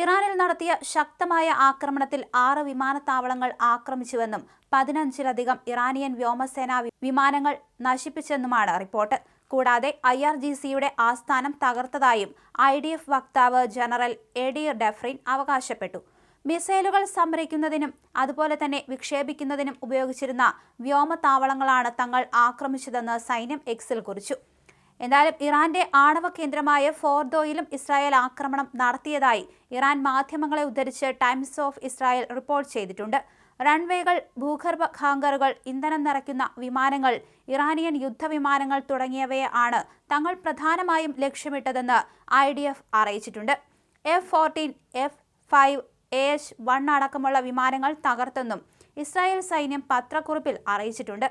ഇറാനിൽ നടത്തിയ ശക്തമായ ആക്രമണത്തിൽ ആറ് വിമാനത്താവളങ്ങൾ ആക്രമിച്ചുവെന്നും പതിനഞ്ചിലധികം ഇറാനിയൻ വ്യോമസേനാ വിമാനങ്ങൾ നശിപ്പിച്ചെന്നുമാണ് റിപ്പോർട്ട്. കൂടാതെ ഐ ആർ ജി സിയുടെ ആസ്ഥാനം തകർത്തതായും ഐ ഡി എഫ് വക്താവ് ജനറൽ എ ഡി ഡെഫ്രിൻ അവകാശപ്പെട്ടു. മിസൈലുകൾ സംഭരിക്കുന്നതിനും അതുപോലെ തന്നെ വിക്ഷേപിക്കുന്നതിനും ഉപയോഗിച്ചിരുന്ന വ്യോമത്താവളങ്ങളാണ് തങ്ങൾ ആക്രമിച്ചതെന്ന് സൈന്യം എക്സിൽ കുറിച്ചു. എന്തായാലും ഇറാന്റെ ആണവ കേന്ദ്രമായ ഫോർദോയിലും ഇസ്രായേൽ ആക്രമണം നടത്തിയതായി ഇറാൻ മാധ്യമങ്ങളെ ഉദ്ധരിച്ച് ടൈംസ് ഓഫ് ഇസ്രായേൽ റിപ്പോർട്ട് ചെയ്തിട്ടുണ്ട്. റൺവേകൾ ഭൂഗർഭ ഹാങ്കറുകൾ ഇന്ധനം നിറയ്ക്കുന്ന വിമാനങ്ങൾ ഇറാനിയൻ യുദ്ധവിമാനങ്ങൾ തുടങ്ങിയവയെ ആണ് തങ്ങൾ പ്രധാനമായും ലക്ഷ്യമിട്ടതെന്ന് ഐ ഡി എഫ് അറിയിച്ചിട്ടുണ്ട്. F fourteen F five A H one അടക്കമുള്ള വിമാനങ്ങൾ തകർത്തെന്നും ഇസ്രായേൽ സൈന്യം പത്രക്കുറിപ്പിൽ അറിയിച്ചിട്ടുണ്ട്.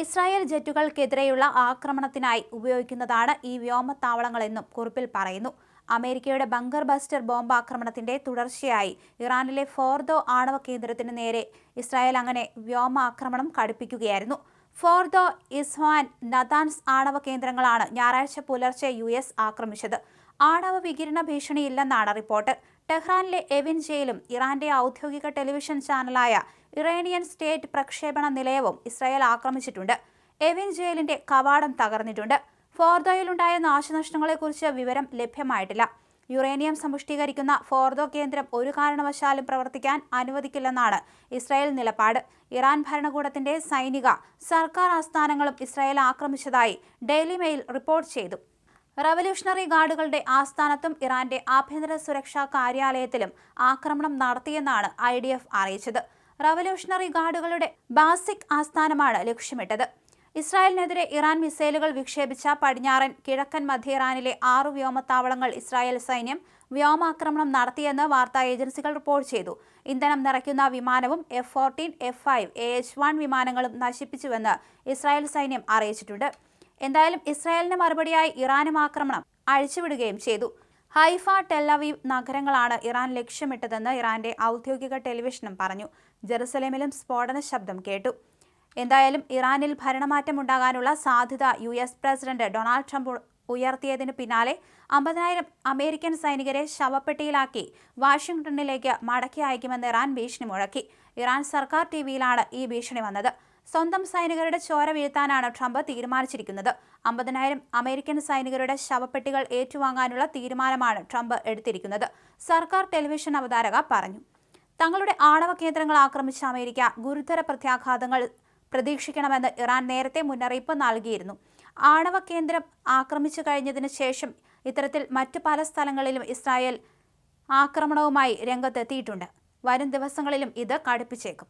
ഇസ്രായേൽ ജെറ്റുകൾക്കെതിരെയുള്ള ആക്രമണത്തിനായി ഉപയോഗിക്കുന്നതാണ് ഈ വ്യോമത്താവളങ്ങളെന്നും കുറിപ്പിൽ പറയുന്നു. അമേരിക്കയുടെ ബങ്കർ ബസ്റ്റർ ബോംബ് ആക്രമണത്തിന്റെ തുടർച്ചയായി ഇറാനിലെ ഫോർദോ ആണവ കേന്ദ്രത്തിന് നേരെ ഇസ്രായേൽ അങ്ങനെ വ്യോമാക്രമണം കടുപ്പിക്കുകയായിരുന്നു. ഫോർദോ ഇസ്വാൻ നദാൻസ് ആണവ കേന്ദ്രങ്ങളാണ് ഞായറാഴ്ച പുലർച്ചെ യു എസ് ആക്രമിച്ചത്. ആണവ വികിരണ ഭീഷണിയില്ലെന്നാണ് റിപ്പോർട്ട്. ടെഹ്റാനിലെ എവിൻ ജയിലും ഇറാന്റെ ഔദ്യോഗിക ടെലിവിഷൻ ചാനലായ ഇറാനിയൻ സ്റ്റേറ്റ് പ്രക്ഷേപണ നിലയവും ഇസ്രായേൽ ആക്രമിച്ചിട്ടുണ്ട്. എവിൻ ജയിലിന്റെ കവാടം തകർന്നിട്ടുണ്ട്. ഫോർദോയിലുണ്ടായ നാശനഷ്ടങ്ങളെക്കുറിച്ച് വിവരം ലഭ്യമായിട്ടില്ല. യുറേനിയം സമ്പുഷ്ടീകരിക്കുന്ന ഫോർദോ കേന്ദ്രം ഒരു കാരണവശാലും പ്രവർത്തിക്കാൻ അനുവദിക്കില്ലെന്നാണ് ഇസ്രായേൽ നിലപാട്. ഇറാൻ ഭരണകൂടത്തിന്റെ സൈനിക സർക്കാർ ആസ്ഥാനങ്ങളും ഇസ്രായേൽ ആക്രമിച്ചതായി ഡെയിലി മെയിൽ റിപ്പോർട്ട് ചെയ്തു. റവല്യൂഷണറി ഗാർഡുകളുടെ ആസ്ഥാനത്തും ഇറാന്റെ ആഭ്യന്തര സുരക്ഷാ കാര്യാലയത്തിലും ആക്രമണം നടത്തിയെന്നാണ് ഐ അറിയിച്ചത്. റവല്യൂഷണറി ഗാർഡുകളുടെ ബാസിക് ആസ്ഥാനമാണ് ലക്ഷ്യമിട്ടത്. ഇസ്രായേലിനെതിരെ ഇറാൻ മിസൈലുകൾ വിക്ഷേപിച്ച പടിഞ്ഞാറൻ കിഴക്കൻ മധ്യ ഇറാനിലെ ആറു വ്യോമത്താവളങ്ങൾ ഇസ്രായേൽ സൈന്യം വ്യോമാക്രമണം നടത്തിയെന്ന് വാർത്താ ഏജൻസികൾ റിപ്പോർട്ട് ചെയ്തു. ഇന്ധനം നിറയ്ക്കുന്ന വിമാനവും F fourteen F five A H one വിമാനങ്ങളും നശിപ്പിച്ചുവെന്ന് ഇസ്രായേൽ സൈന്യം അറിയിച്ചിട്ടുണ്ട്. എന്തായാലും ഇസ്രായേലിന് മറുപടിയായി ഇറാനും ആക്രമണം അഴിച്ചുവിടുകയും ചെയ്തു. ഹൈഫ ടെല്ലവീവ് നഗരങ്ങളാണ് ഇറാൻ ലക്ഷ്യമിട്ടതെന്ന് ഇറാന്റെ ഔദ്യോഗിക ടെലിവിഷനും പറഞ്ഞു. ജെറുസലേമിലും സ്ഫോടന ശബ്ദം കേട്ടു. എന്തായാലും ഇറാനിൽ ഭരണമാറ്റം ഉണ്ടാകാനുള്ള സാധ്യത U S president Donald Trump ഉയർത്തിയതിനു പിന്നാലെ അമ്പതിനായിരം അമേരിക്കൻ സൈനികരെ ശവപ്പെട്ടിയിലാക്കി വാഷിംഗ്ടണിലേക്ക് മടക്കി അയക്കുമെന്ന് ഇറാൻ ഭീഷണി മുഴക്കി. ഇറാൻ സർക്കാർ ടിവിയിലാണ് ഈ ഭീഷണി വന്നത്. സ്വന്തം സൈനികരുടെ ചോര വീഴ്ത്താനാണ് ട്രംപ് തീരുമാനിച്ചിരിക്കുന്നത്. അമ്പതിനായിരം അമേരിക്കൻ സൈനികരുടെ ശവപ്പെട്ടികൾ ഏറ്റുവാങ്ങാനുള്ള തീരുമാനമാണ് ട്രംപ് എടുത്തിരിക്കുന്നത് സർക്കാർ ടെലിവിഷൻ അവതാരക പറഞ്ഞു. തങ്ങളുടെ ആണവ കേന്ദ്രങ്ങൾ ആക്രമിച്ച അമേരിക്ക ഗുരുതര പ്രത്യാഘാതങ്ങൾ പ്രതീക്ഷിക്കണമെന്ന് ഇറാൻ നേരത്തെ മുന്നറിയിപ്പ് നൽകിയിരുന്നു. ആണവ കേന്ദ്രം ആക്രമിച്ചു കഴിഞ്ഞതിന് ശേഷം ഇത്തരത്തിൽ മറ്റ് പല സ്ഥലങ്ങളിലും ഇസ്രായേൽ ആക്രമണവുമായി രംഗത്തെത്തിയിട്ടുണ്ട്. വരും ദിവസങ്ങളിലും ഇത് കടുപ്പിച്ചേക്കും.